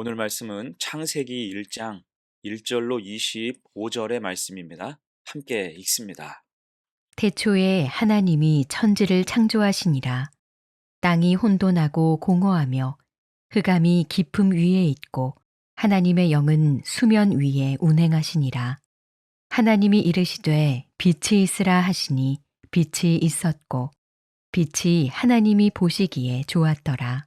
오늘 말씀은 창세기 1장 1절로 25절의 말씀입니다. 함께 읽습니다. 태초에 하나님이 천지를 창조하시니라. 땅이 혼돈하고 공허하며 흑암이 깊음 위에 있고 하나님의 영은 수면 위에 운행하시니라. 하나님이 이르시되 빛이 있으라 하시니 빛이 있었고 빛이 하나님이 보시기에 좋았더라.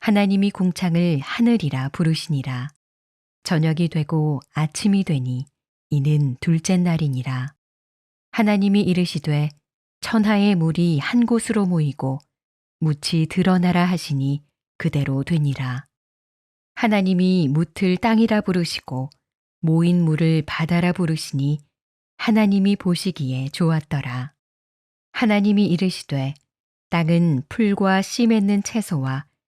하나님이 궁창을 하늘이라 부르시니라. 저녁이 되고 아침이 되니 이는 둘째 날이니라. 하나님이 이르시되 천하의 물이 한 곳으로 모이고 묻이 드러나라 하시니 그대로 되니라. 하나님이 묻을 땅이라 부르시고 모인 물을 바다라 부르시니 하나님이 보시기에 좋았더라. 하나님이 이르시되 땅은 풀과 씨 맺는 채소와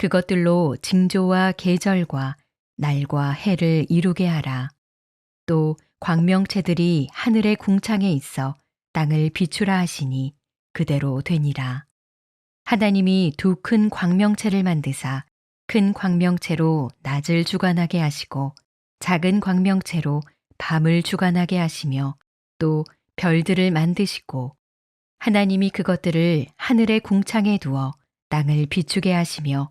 그것들로 징조와 계절과 날과 해를 이루게 하라. 또 광명체들이 하늘의 궁창에 있어 땅을 비추라 하시니 그대로 되니라. 하나님이 두 큰 광명체를 만드사 큰 광명체로 낮을 주관하게 하시고 작은 광명체로 밤을 주관하게 하시며 또 별들을 만드시고 하나님이 그것들을 하늘의 궁창에 두어 땅을 비추게 하시며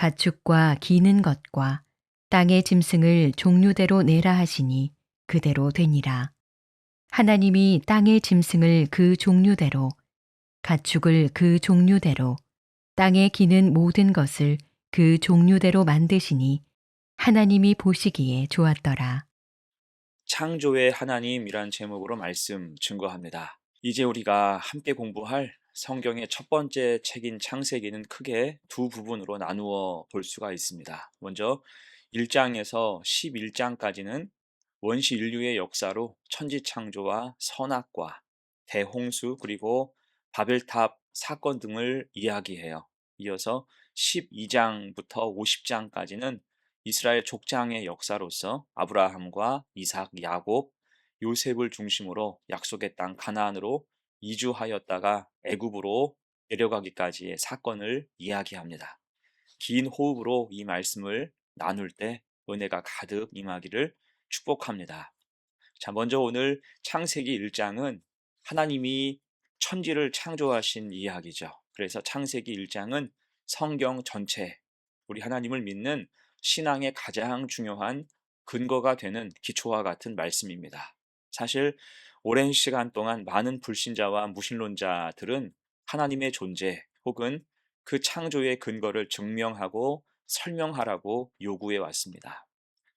가축과 기는 것과 땅의 짐승을 종류대로 내라 하시니 그대로 되니라. 하나님이 땅의 짐승을 그 종류대로 가축을 그 종류대로 땅에 기는 모든 것을 그 종류대로 만드시니 하나님이 보시기에 좋았더라. 창조의 하나님이란 제목으로 말씀 증거합니다. 이제 우리가 함께 공부할 성경의 첫 번째 책인 창세기는 크게 두 부분으로 나누어 볼 수가 있습니다. 먼저 1장에서 11장까지는 원시 인류의 역사로 천지 창조와 선악과 대홍수 그리고 바벨탑 사건 등을 이야기해요. 이어서 12장부터 50장까지는 이스라엘 족장의 역사로서 아브라함과 이삭, 야곱, 요셉을 중심으로 약속의 땅 가나안으로 이주하였다가 애굽으로 내려가기까지의 사건을 이야기합니다. 긴 호흡으로 이 말씀을 나눌 때 은혜가 가득 임하기를 축복합니다. 자, 먼저 오늘 창세기 1장은 하나님이 천지를 창조하신 이야기죠. 그래서 창세기 1장은 성경 전체, 우리 하나님을 믿는 신앙의 가장 중요한 근거가 되는 기초와 같은 말씀입니다. 사실 오랜 시간 동안 많은 불신자와 무신론자들은 하나님의 존재 혹은 그 창조의 근거를 증명하고 설명하라고 요구해 왔습니다.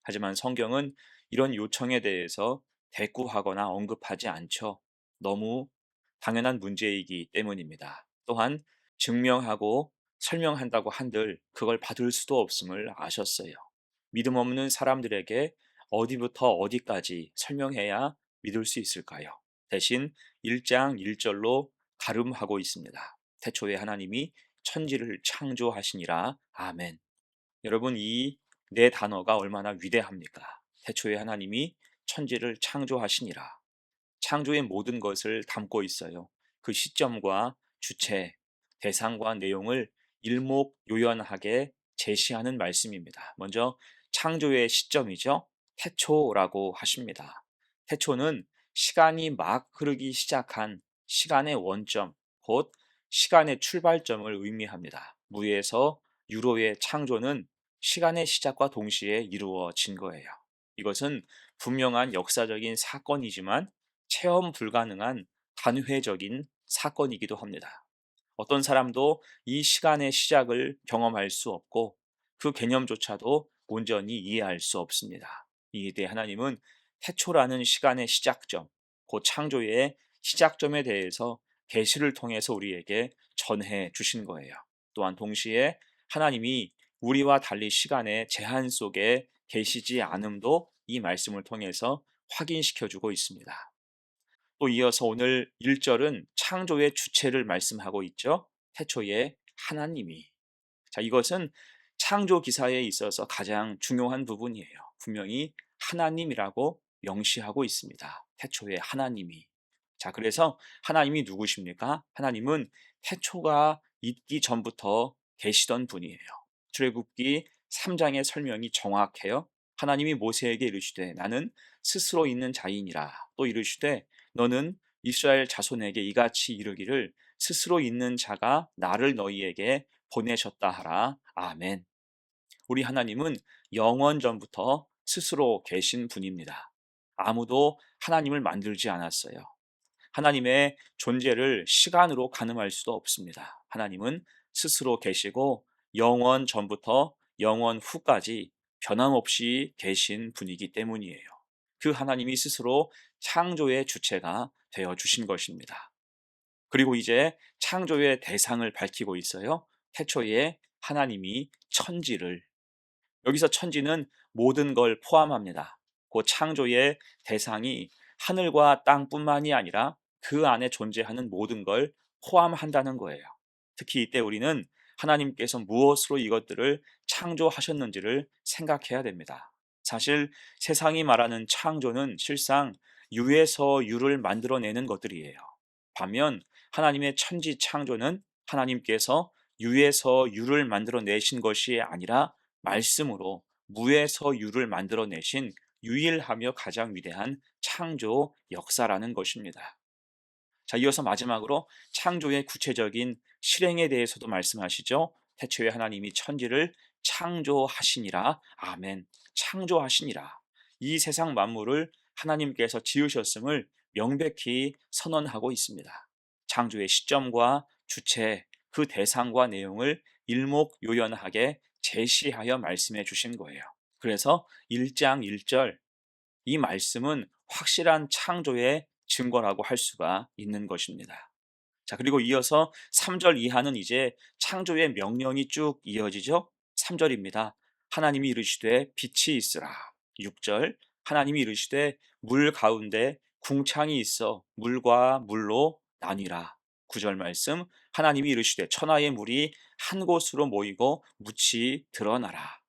하지만 성경은 이런 요청에 대해서 대꾸하거나 언급하지 않죠. 너무 당연한 문제이기 때문입니다. 또한 증명하고 설명한다고 한들 그걸 받을 수도 없음을 아셨어요. 믿음 없는 사람들에게 어디부터 어디까지 설명해야 믿을 수 있을까요? 대신 1장 1절로 가름하고 있습니다. 태초에 하나님이 천지를 창조하시니라. 아멘. 여러분 이 네 단어가 얼마나 위대합니까? 태초에 하나님이 천지를 창조하시니라. 창조의 모든 것을 담고 있어요. 그 시점과 주체, 대상과 내용을 일목요연하게 제시하는 말씀입니다. 먼저 창조의 시점이죠. 태초라고 하십니다. 태초는 시간이 막 흐르기 시작한 시간의 원점, 곧 시간의 출발점을 의미합니다. 무에서 유로의 창조는 시간의 시작과 동시에 이루어진 거예요. 이것은 분명한 역사적인 사건이지만 체험 불가능한 단회적인 사건이기도 합니다. 어떤 사람도 이 시간의 시작을 경험할 수 없고 그 개념조차도 온전히 이해할 수 없습니다. 이에 대해 하나님은 태초라는 시간의 시작점, 곧 창조의 시작점에 대해서 계시를 통해서 우리에게 전해 주신 거예요. 또한 동시에 하나님이 우리와 달리 시간의 제한 속에 계시지 않음도 이 말씀을 통해서 확인시켜 주고 있습니다. 또 이어서 오늘 1절은 창조의 주체를 말씀하고 있죠. 태초에 하나님이. 자, 이것은 창조 기사에 있어서 가장 중요한 부분이에요. 분명히 하나님이라고 명시하고 있습니다. 태초에 하나님이. 자, 그래서 하나님이 누구십니까? 하나님은 태초가 있기 전부터 계시던 분이에요. 출애굽기 3장의 설명이 정확해요. 하나님이 모세에게 이르시되 나는 스스로 있는 자인이라 또 이르시되 너는 이스라엘 자손에게 이같이 이르기를 스스로 있는 자가 나를 너희에게 보내셨다 하라. 아멘. 우리 하나님은 영원 전부터 스스로 계신 분입니다. 아무도 하나님을 만들지 않았어요. 하나님의 존재를 시간으로 가늠할 수도 없습니다. 하나님은 스스로 계시고 영원 전부터 영원 후까지 변함없이 계신 분이기 때문이에요. 그 하나님이 스스로 창조의 주체가 되어 주신 것입니다. 그리고 이제 창조의 대상을 밝히고 있어요. 태초에 하나님이 천지를 여기서 천지는 모든 걸 포함합니다. 그 창조의 대상이 하늘과 땅뿐만이 아니라 그 안에 존재하는 모든 걸 포함한다는 거예요. 특히 이때 우리는 하나님께서 무엇으로 이것들을 창조하셨는지를 생각해야 됩니다. 사실 세상이 말하는 창조는 실상 유에서 유를 만들어내는 것들이에요. 반면 하나님의 천지 창조는 하나님께서 유에서 유를 만들어내신 것이 아니라 말씀으로 무에서 유를 만들어내신 유일하며 가장 위대한 창조 역사라는 것입니다. 자, 이어서 마지막으로 창조의 구체적인 실행에 대해서도 말씀하시죠. 태초에 하나님이 천지를 창조하시니라. 아멘. 창조하시니라. 이 세상 만물을 하나님께서 지으셨음을 명백히 선언하고 있습니다. 창조의 시점과 주체, 그 대상과 내용을 일목요연하게 제시하여 말씀해 주신 거예요. 그래서 1장 1절 이 말씀은 확실한 창조의 증거라고 할 수가 있는 것입니다. 자, 그리고 이어서 3절 이하는 이제 창조의 명령이 쭉 이어지죠. 3절입니다. 하나님이 이르시되 빛이 있으라. 6절 하나님이 이르시되 물 가운데 궁창이 있어 물과 물로 나뉘라. 9절 말씀 하나님이 이르시되 천하의 물이 한 곳으로 모이고 묻이 드러나라.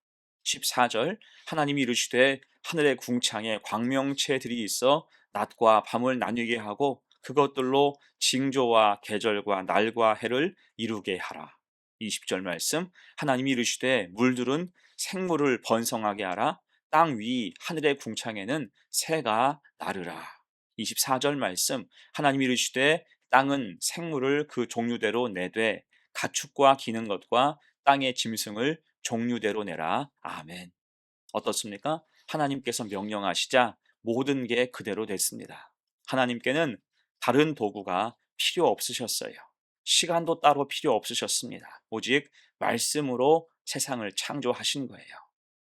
14절 하나님이 이르시되 하늘의 궁창에 광명체들이 있어 낮과 밤을 나뉘게 하고 그것들로 징조와 계절과 날과 해를 이루게 하라. 20절 말씀 하나님이 이르시되 물들은 생물을 번성하게 하라 땅 위 하늘의 궁창에는 새가 나르라. 24절 말씀 하나님이 이르시되 땅은 생물을 그 종류대로 내되 가축과 기는 것과 땅의 짐승을 종류대로 내라. 아멘. 어떻습니까? 하나님께서 명령하시자 모든 게 그대로 됐습니다. 하나님께는 다른 도구가 필요 없으셨어요. 시간도 따로 필요 없으셨습니다. 오직 말씀으로 세상을 창조하신 거예요.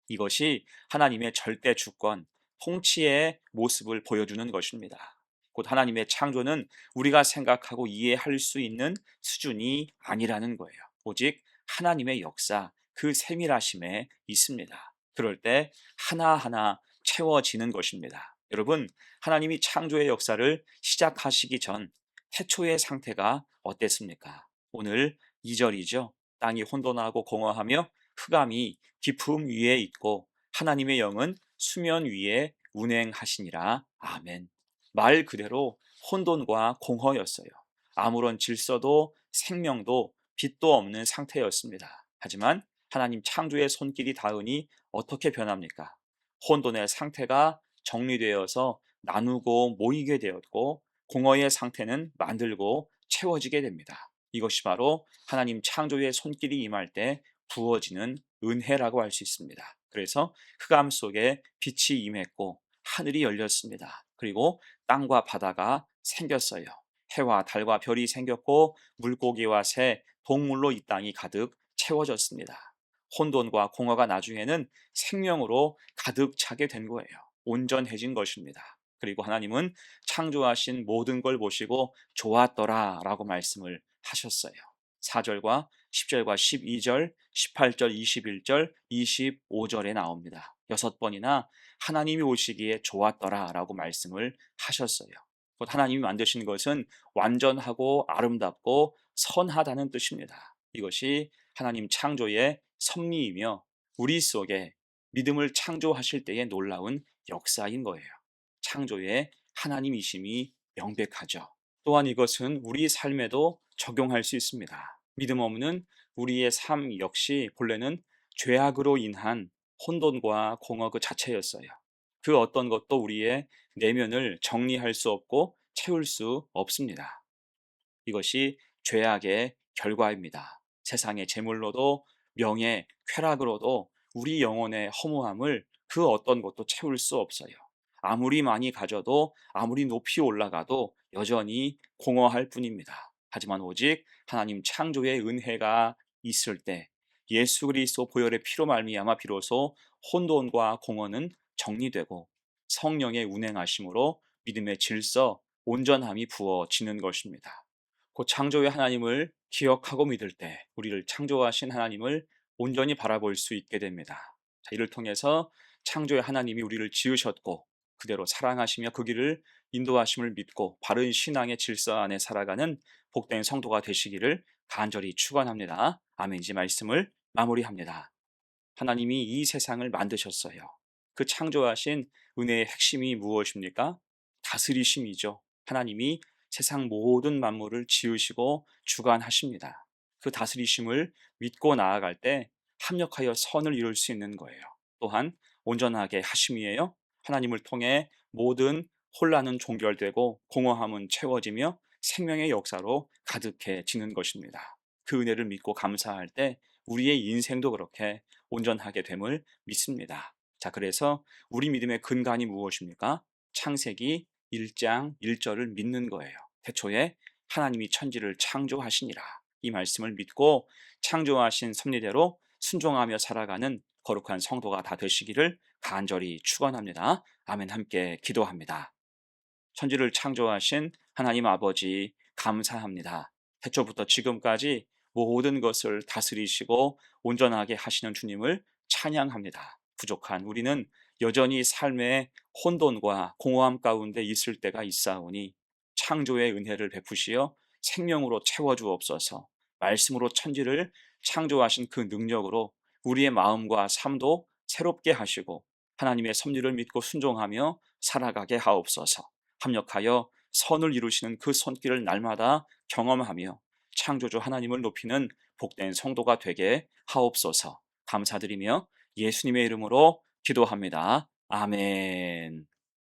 이것이 하나님의 절대 주권, 통치의 모습을 보여주는 것입니다. 곧 하나님의 창조는 우리가 생각하고 이해할 수 있는 수준이 아니라는 거예요. 오직 하나님의 역사, 그 세밀하심에 있습니다. 그럴 때 하나하나 채워지는 것입니다. 여러분, 하나님이 창조의 역사를 시작하시기 전 태초의 상태가 어땠습니까? 오늘 2절이죠. 땅이 혼돈하고 공허하며 흑암이 깊음 위에 있고 하나님의 영은 수면 위에 운행하시니라. 아멘. 말 그대로 혼돈과 공허였어요. 아무런 질서도 생명도 빛도 없는 상태였습니다. 하지만 하나님 창조의 손길이 닿으니 어떻게 변합니까? 혼돈의 상태가 정리되어서 나누고 모이게 되었고 공허의 상태는 만들고 채워지게 됩니다. 이것이 바로 하나님 창조의 손길이 임할 때 부어지는 은혜라고 할 수 있습니다. 그래서 흑암 속에 빛이 임했고 하늘이 열렸습니다. 그리고 땅과 바다가 생겼어요. 해와 달과 별이 생겼고 물고기와 새, 동물로 이 땅이 가득 채워졌습니다. 혼돈과 공허가 나중에는 생명으로 가득 차게 된 거예요. 온전해진 것입니다. 그리고 하나님은 창조하신 모든 걸 보시고 좋았더라 라고 말씀을 하셨어요. 4절과 10절과 12절, 18절, 21절, 25절에 나옵니다. 여섯 번이나 하나님이 오시기에 좋았더라 라고 말씀을 하셨어요. 곧 하나님이 만드신 것은 완전하고 아름답고 선하다는 뜻입니다. 이것이 하나님 창조의 섭리이며 우리 속에 믿음을 창조하실 때의 놀라운 역사인 거예요. 창조의 하나님이심이 명백하죠. 또한 이것은 우리 삶에도 적용할 수 있습니다. 믿음 없는 우리의 삶 역시 본래는 죄악으로 인한 혼돈과 공허 그 자체였어요. 그 어떤 것도 우리의 내면을 정리할 수 없고 채울 수 없습니다. 이것이 죄악의 결과입니다. 세상의 재물로도 명예, 쾌락으로도 우리 영혼의 허무함을 그 어떤 것도 채울 수 없어요. 아무리 많이 가져도 아무리 높이 올라가도 여전히 공허할 뿐입니다. 하지만 오직 하나님 창조의 은혜가 있을 때 예수 그리스도 보혈의 피로 말미암아 비로소 혼돈과 공허는 정리되고 성령의 운행하심으로 믿음의 질서, 온전함이 부어지는 것입니다. 곧 창조의 하나님을 기억하고 믿을 때 우리를 창조하신 하나님을 온전히 바라볼 수 있게 됩니다. 자, 이를 통해서 창조의 하나님이 우리를 지으셨고 그대로 사랑하시며 그 길을 인도하심을 믿고 바른 신앙의 질서 안에 살아가는 복된 성도가 되시기를 간절히 축원합니다. 아멘지 말씀을 마무리합니다. 하나님이 이 세상을 만드셨어요. 그 창조하신 은혜의 핵심이 무엇입니까? 다스리심이죠. 하나님이 세상 모든 만물을 지으시고 주관하십니다. 그 다스리심을 믿고 나아갈 때 합력하여 선을 이룰 수 있는 거예요. 또한 온전하게 하심이에요. 하나님을 통해 모든 혼란은 종결되고 공허함은 채워지며 생명의 역사로 가득해지는 것입니다. 그 은혜를 믿고 감사할 때 우리의 인생도 그렇게 온전하게 됨을 믿습니다. 자, 그래서 우리 믿음의 근간이 무엇입니까? 창세기 1장 1절을 믿는 거예요. 태초에 하나님이 천지를 창조하시니라. 이 말씀을 믿고 창조하신 섭리대로 순종하며 살아가는 거룩한 성도가 다 되시기를 간절히 축원합니다. 아멘 함께 기도합니다. 천지를 창조하신 하나님 아버지 감사합니다. 태초부터 지금까지 모든 것을 다스리시고 온전하게 하시는 주님을 찬양합니다. 부족한 우리는 여전히 삶의 혼돈과 공허함 가운데 있을 때가 있사오니 창조의 은혜를 베푸시어 생명으로 채워주옵소서 말씀으로 천지를 창조하신 그 능력으로 우리의 마음과 삶도 새롭게 하시고 하나님의 섭리를 믿고 순종하며 살아가게 하옵소서 합력하여 선을 이루시는 그 손길을 날마다 경험하며 창조주 하나님을 높이는 복된 성도가 되게 하옵소서 감사드리며 예수님의 이름으로 기도합니다. 아멘.